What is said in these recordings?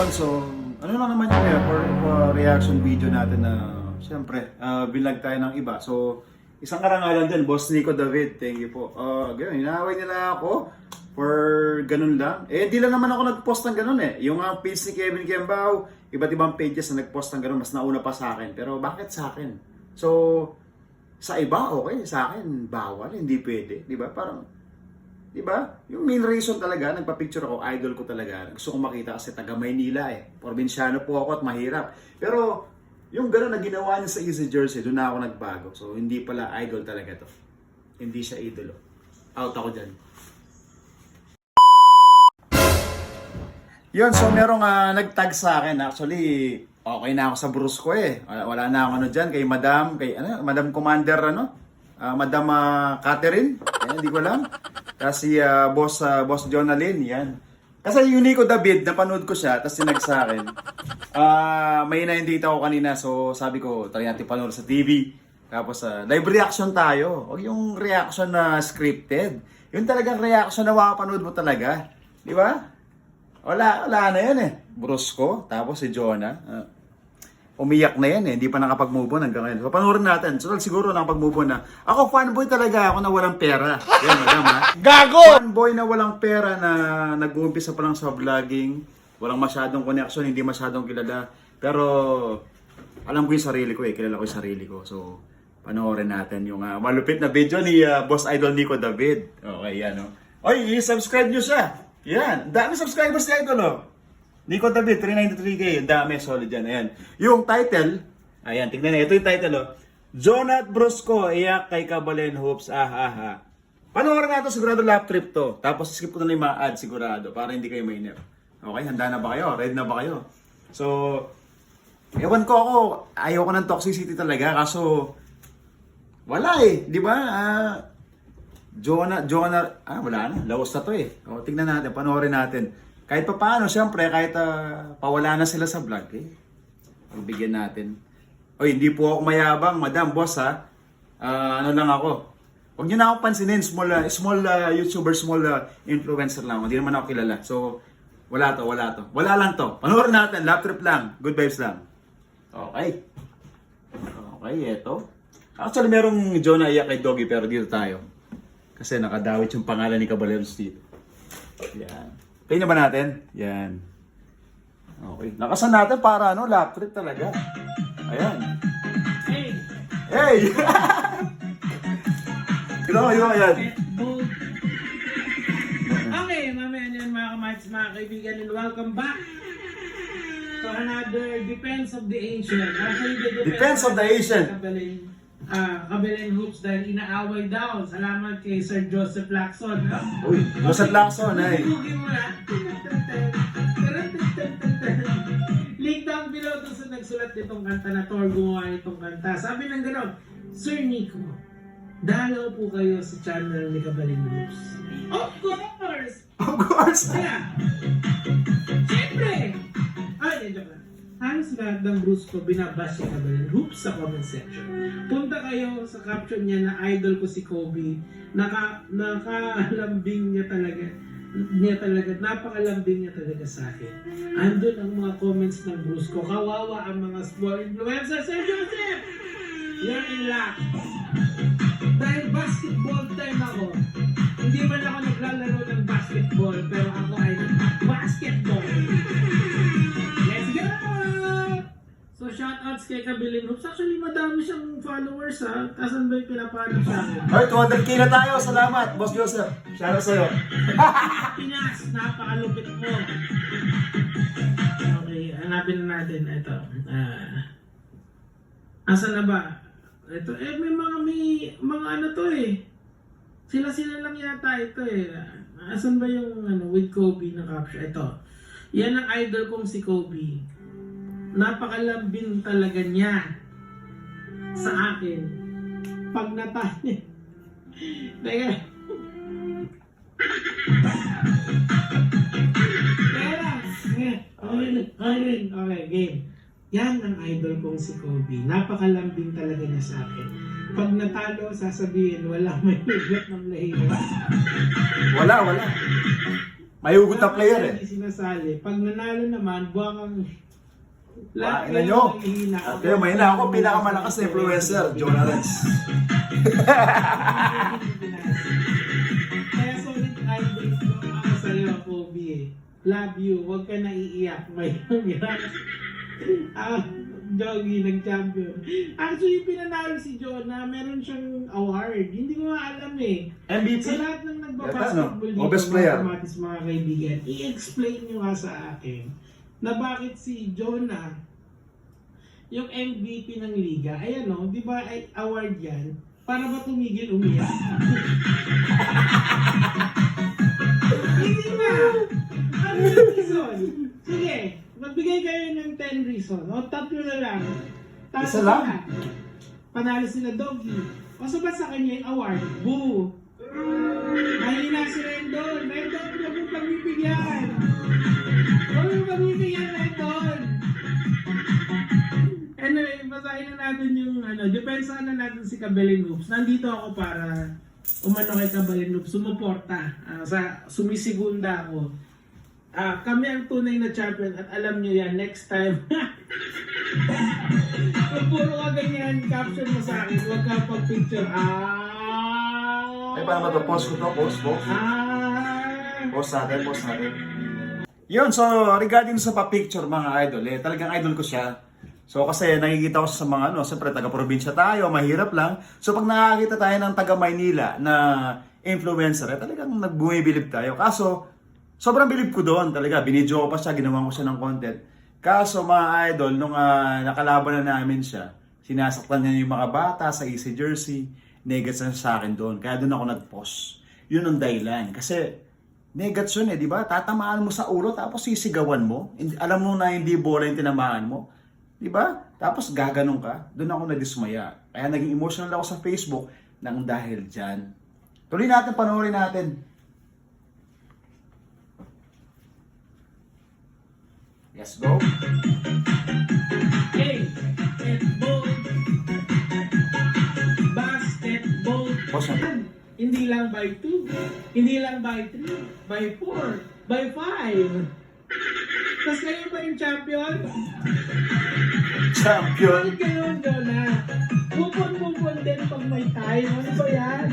Yun, so, ano lang naman yun eh, for, for reaction video natin na, siyempre, uh, binlag tayo ng iba. So, isang karangalan din, Boss Nico David, thank you po. Uh, ganun, inaaway nila ako for ganun lang. Eh, hindi lang naman ako nag-post ng ganun eh. Yung uh, page ni Kevin Kembao, iba't ibang pages na nag-post ng ganun, mas nauna pa sa akin. Pero bakit sa akin? So, sa iba, okay. Sa akin, bawal. Hindi pwede. Di ba? Parang, di ba? Yung main reason talaga, nagpa-picture ako, idol ko talaga. Gusto ko makita kasi taga Maynila eh. Probinsyano po ako at mahirap. Pero, yung gano'n na ginawa niya sa Easy Jersey, doon na ako nagbago. So, hindi pala idol talaga to. Hindi siya idolo. Out ako dyan. Yun, so merong ah, nag-tag sa akin. Actually, okay na ako sa Brusco eh. Wala, wala na ako ano dyan, kay Madam, kay ano, Madam Commander ano? Ah, Madam ah, Catherine, eh, hindi ko alam. Kasi ah, Boss ah, Boss Jonalyn, yan. Kasi yung Nico David, napanood ko siya, tapos sinag sa akin. Ah, may na-indate ako kanina, so sabi ko, try natin panood sa TV. Tapos ah, live reaction tayo. Huwag yung reaction na scripted. Yung talagang reaction na makapanood mo talaga. Di ba? Wala, wala na yan eh. Brusco, tapos si Jonah. ah, umiyak na yan eh. Hindi pa nakapag-move on hanggang ngayon. So, panoorin natin. So, siguro nakapag-move on na. Ako, fanboy talaga ako na walang pera. Yan, madam ha. Gago! Fanboy na walang pera na nag-uumpisa pa lang sa vlogging. Walang masyadong connection, hindi masyadong kilala. Pero, alam ko yung sarili ko eh. Kilala ko yung sarili ko. So, panoorin natin yung ah, malupit na video ni ah, Boss Idol Nico David. Okay, yan o. Oy, i-subscribe nyo siya. Yan, dami subscribers ni Idol o. Nico David, 393k. Ang dami, solid yan. Ayan. Yung title, ayan, tingnan na. Ito yung title o. Jonat Brusco, iyak kay Kabalen Hoops. Ah, ah, ah. Panoorin natin, sigurado lap trip to. Tapos skip ko na yung mga ads, sigurado, para hindi kayo mainip. Okay, handa na ba kayo? Ready na ba kayo? So, ewan ko ako, ayoko ng toxicity talaga, kaso, wala eh, di ba? Ah, Jonah, Jonah, ah, wala na, laos na to eh. O, tingnan natin, panoorin natin. Kahit pa paano, syempre, kahit ah, pawala na sila sa vlog, eh, pagbigyan natin. Oy, hindi po ako mayabang, madam, boss ha. Ah, ano lang ako. Huwag niyo na ako pansinin, small, ah, small ah, YouTuber, small ah, influencer lang. Hindi naman ako kilala. So, wala to, wala to. Wala lang to. Panoorin natin, lap trip lang. Good vibes lang. Okay. Okay, eto. Actually, merong Jonah iyak kay Doggy, pero dito tayo. Kasi nakadawit yung pangalan ni Caballeros dito. Yan. Kaya ba natin? Yan. Okay. Nakasan natin para ano, lap trip talaga. Ayan. Hey, Hey! Ginawa, ginawa yan. bold. Okay, mamaya niyan mga kamatis, mga kaibigan, and welcome back to another Defense of the Ancient. Actually, the Defense of the Ancient. Ah, Kabaling Hoops dahil inaaway daw. Salamat kay Sir Joseph Lacson. ha? Uy, Joseph Lacson, ay. Tugin mo na. Link down below dun sa nagsulat nitong kanta na to or gumawa nitong kanta. Sabi ng gano'n, Sir Nico, dalaw po kayo sa channel ni Kabaling News. Of course! Of course! Kaya, Halos lahat ng Bruce ko binabash si Kabaling Hoops sa comment section. Punta kayo sa caption niya na idol ko si Kobe. Naka, nakalambing niya talaga niya talaga, napakalambing niya talaga sa akin. Andun ang mga comments ng Bruce ko. Kawawa ang mga small influencers. Sir Joseph! You're in luck. Dahil basketball time ako. Hindi man ako naglalaro ng basketball, pero ako ay basketball. So shoutouts kay Kabiling Hoops. Actually, madami siyang followers ha. Kasan ba yung pinapahanap sa akin? Ay, 200k na tayo. Salamat, Boss Joseph. Shoutout sa'yo. Pinas, napakalupit mo. Okay, hanapin na natin. Ito. Ah. asan na ba? Ito, eh may mga may mga ano to eh. Sila-sila lang yata ito eh. Asan ba yung ano, with Kobe na caption? Ito. Yan ang idol kong si Kobe. Napakalambing talaga niya sa akin. Pag natanya. Teka. Okay, okay, game. Yan ang idol kong si Kobe. Napakalambing talaga niya sa akin. Pag natalo, sasabihin, wala may lugat ng lahiro. Wala, wala. May hugot na player eh. Sinasali. Pag nanalo naman, buwang ang... Ah, ina nyo. mahihina. At kayo, mahina ako, pinakamalakas na influencer, Lawrence. Kaya solid idol ko ako sa'yo, Kobe eh. Love you, huwag ka na iiyak. May Ah, Jogi, nag-champion. Actually, pinanalo si Jonah, meron siyang award. Hindi ko nga alam eh. MVP? Sa lahat ng Yata, nagbabasketball no? O, best player. mga kaibigan, i-explain nyo nga sa akin na bakit si Jonah, yung MVP ng liga, ayan no, di ba ay award yan, para ba tumigil umiyak? Hindi ba? Ano yung reason? Sige, magbigay kayo ng 10 reason. O tatlo na lang. Tapos Isa lang? na. Panalo sila Doggy. O so ba't sa kanya yung award? Boo! Mahina si Rendon. Rendon, huwag mong pagbibigyan. Natin si Kabelin Hoops. Nandito ako para umano kay Kabelin Hoops, sumuporta. Ah, sa sumisigunda ako. Ah, kami ang tunay na champion at alam nyo yan, next time. Kung puro ka ganyan, caption mo sa akin, huwag ka pag-picture. Ah! Ay, paano ba ito? Post ko to? Post, post. Ah! Post natin, post natin. Yun, so regarding sa pa-picture mga idol, eh, talagang idol ko siya. So kasi nakikita ko sa mga ano, siyempre taga-probinsya tayo, mahirap lang. So pag nakakita tayo ng taga-Maynila na influencer, eh, talagang nagbumibilib tayo. Kaso, sobrang bilib ko doon talaga. Binidyo ko pa siya, ginawa ko siya ng content. Kaso mga idol, nung ah, nakalaban na namin siya, sinasaktan niya yung mga bata sa Easy Jersey, negats na sa akin doon. Kaya doon ako nag-post. Yun ang dahilan. Kasi, negats yun eh, di ba? Tatamaan mo sa ulo tapos sisigawan mo. Alam mo na hindi bola yung tinamaan mo. Di ba? Tapos gaganong ka. Doon ako nadismaya. Kaya naging emotional ako sa Facebook nang dahil dyan. Tuloy natin, panoorin natin. Yes, go. Hey! Basketball! Basketball! Boss natin. Hindi lang by 2, hindi lang by 3, by 4, by 5. Tapos kayo ba yung champion? Champion. Bakit kayo, Jonah? Pupon-pupon din pag may time. Ano ba yan?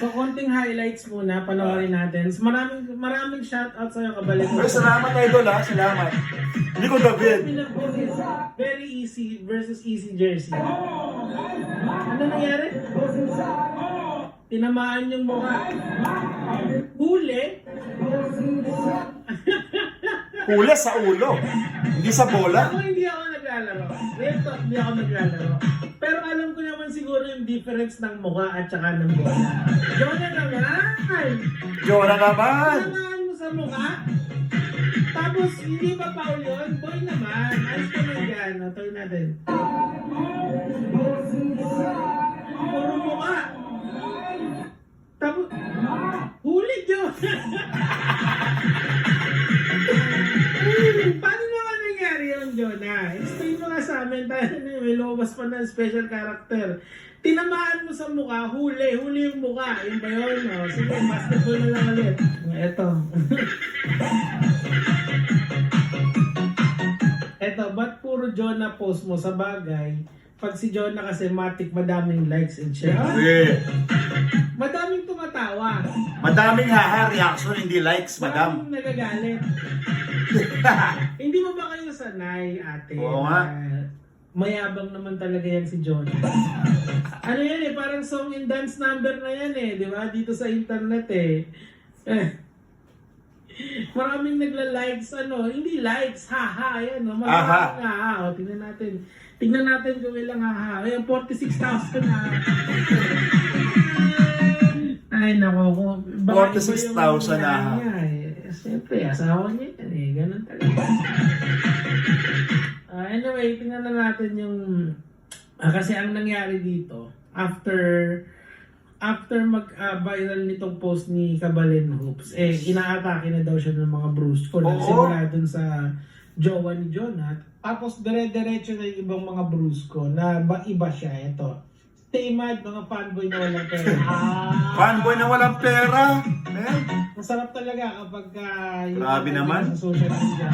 So, konting highlights muna, panoorin natin. So, maraming, maraming shoutout sa'yo, kabalik. Pero salamat idol ha, salamat. Hindi ko David. Very easy versus easy jersey. Ano nangyari? Tinamaan yung mukha. Huli. Hula sa ulo. Hindi sa bola. Ako hindi ako naglalaro. Real talk, hindi ako naglalaro. Pero alam ko naman siguro yung difference ng mukha at saka ng bola. Jonah naman! Jonah naman. Tinamaan mo sa mukha. Tapos, hindi ba foul yun? Boy naman. Ayos ka na yan. O, Tuloy natin. Puro mukha. Tapos, huli Diyos! yun, Jonah? Explain mo nga sa amin. Tayo may lumabas pa ng special character. Tinamaan mo sa mukha, huli. Huli yung mukha. Yun ba yun? O, sige, basketball na lang ulit. Eto. Eto, ba't puro Jonah post mo sa bagay? Pag si Jonah kasi matik, madaming likes and share. Hindi. madaming tumatawa. Madaming haha reaction, hindi likes, madam. Maraming nagagalit. Hindi mo ba kayo sanay, ate? Oo nga. na mayabang naman talaga yan si Jonah. ano yan eh, parang song and dance number na yan eh, di ba? Dito sa internet eh. Eh. Maraming nagla-likes, ano, hindi likes, haha, yan, no? Aha. Maraming haha, o, tingnan natin. Tingnan natin kung ilang haha. Ayan, 46,000 na. Ay, nako, ko. 46,000 na haha. Eh, Siyempre, asawa niya yan eh, ganun talaga. Ah, anyway, tingnan na natin yung... ah, kasi ang nangyari dito, after after mag-viral nitong post ni Kabalin Hoops, eh, inaatake na daw siya ng mga bruise ko. Oo. Simula dun sa jowa ni Jonat. Tapos, dire-diretso na yung ibang mga bruise ko na ba iba siya. Ito. Stay mad, mga fanboy na walang pera. Ah! Fanboy na walang pera. Man. Masarap talaga kapag uh, yung Grabe naman. sa social media.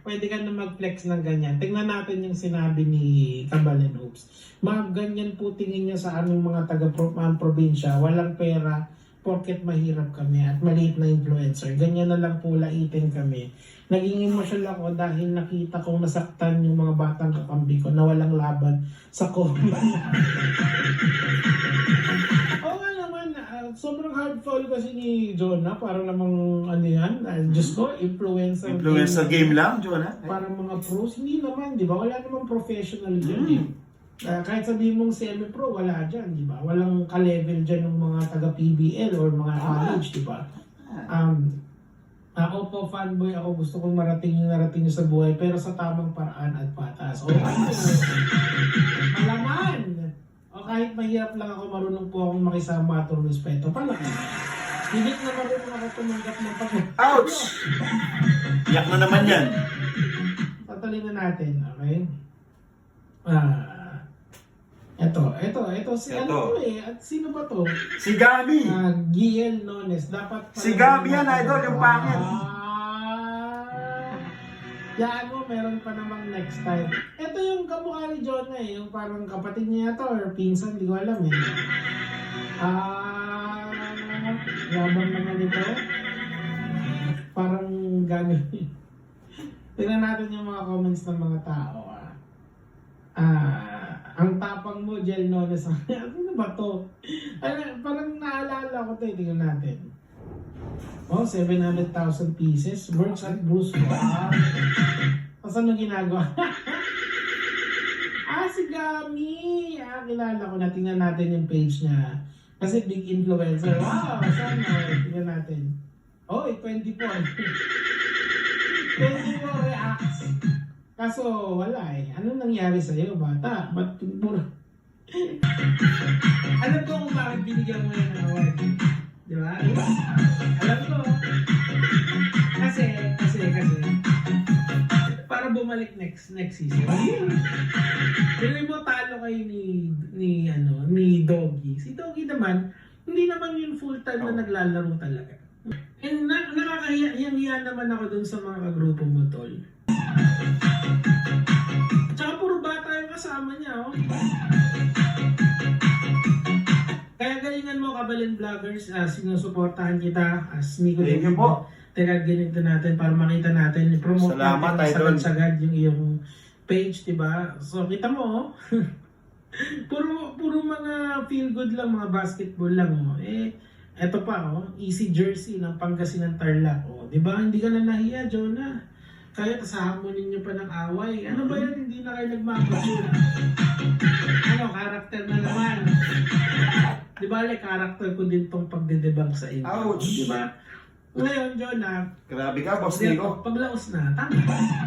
Pwede ka na mag-flex ng ganyan. Tingnan natin yung sinabi ni Kabalen Hoops. Mga ganyan po tingin niya sa aming mga taga pro- mga probinsya. Walang pera porket mahirap kami at maliit na influencer. Ganyan na lang po laitin kami. Naging emotional ako dahil nakita kong nasaktan yung mga batang kakambi ko na walang laban sa comment. Oo nga ah, sobrang hardfall kasi ni Jonah. Para namang ano yan, ah, Diyos ko, influencer. Influencer game lang, Jonah. Para mga pros, hindi naman, di ba? Wala namang professional dyan eh. Hmm. Ah, kahit sabihin mong semi-pro, wala dyan, di ba? Walang ka-level dyan ng mga taga-PBL or mga college, di ba? Um, ako po, fanboy ako, gusto kong marating yung narating nyo sa buhay, pero sa tamang paraan at patas. O, ano? Malaman! O kahit mahirap lang ako, marunong po akong makisama at respeto. Pala Hindi na marunong ako tumanggap ng pag... Ouch! Yak na naman yan. Tatalin na natin, okay? Ah, eto, eto, eto, si Eto. ano to eh, at sino ba to? Si Gami. Ah, Giel Nones, dapat pala- Si Gabi yan, idol, yung pangit. Ah, Mo, meron pa namang next time. Ito yung kamukha ni Jonah eh, yung parang kapatid niya to or pinsan, di ko alam eh. Ah, yabang naman ito. Parang gagawin. Tingnan natin yung mga comments ng mga tao ah. Ah, ang tapang mo, Jel Nones. ano ba to? Ano, parang naalala ko to, eh. tingnan natin. Oh, 700,000 pieces. Works at Bruce. Wow. Tapos ano ginagawa? ah, si Gami. Ah, kilala ko na. Tingnan natin yung page niya. Kasi big influencer. Wow, sana. Tingnan natin. Oh, eh, 24. 24 reacts. Kaso wala eh. Ano nangyari sa'yo, bata? Ba't puro... Alam ko kung bakit binigyan mo yan ng award. Di ba? Alam ko. Kasi, kasi, kasi. Para bumalik next next season. Pero mo talo kayo ni ni ano ni Doggy. Si Doggy naman hindi naman yun full time na naglalaro talaga. And na, nakakahiya naman ako dun sa mga kagrupo mo, Tol. Tsaka puro bata yung kasama niya, oh. Kabalin Vloggers, uh, sinusuportahan kita as Nico Thank you po. Teka, ganito natin para makita natin. I-promote Salamat, natin sagad-sagad yung iyong page, di ba? So, kita mo, oh. puro, puro mga feel good lang, mga basketball lang, oh. Eh, eto pa, oh. Easy jersey ng Pangasinan Tarlac, oh. Di ba? Hindi ka na nahiya, Jonah. Kaya tasahamunin niyo pa ng away. Ano ba yan? Hindi na kayo nagmamature. Ano, karakter na naman. Di ba, like, karakter ko din tong pagdedebunk sa inyo. Ouch. Di ba? Ngayon, Jonah, Grabe ka, boss Nico. paglaos na, tama.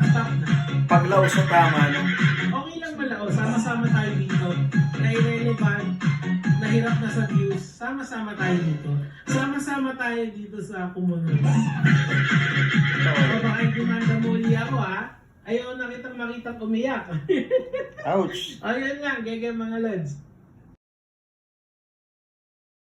Stop na. Paglaos sa tama, no? Okay lang malaos, sama-sama tayo dito. Na irrelevant, nahirap na sa views, sama-sama tayo dito. Sama-sama tayo dito sa komunidad. O baka yung demanda muli ako ha. Ayaw na kitang makitang umiyak. Ouch! o yan lang, gege mga lads.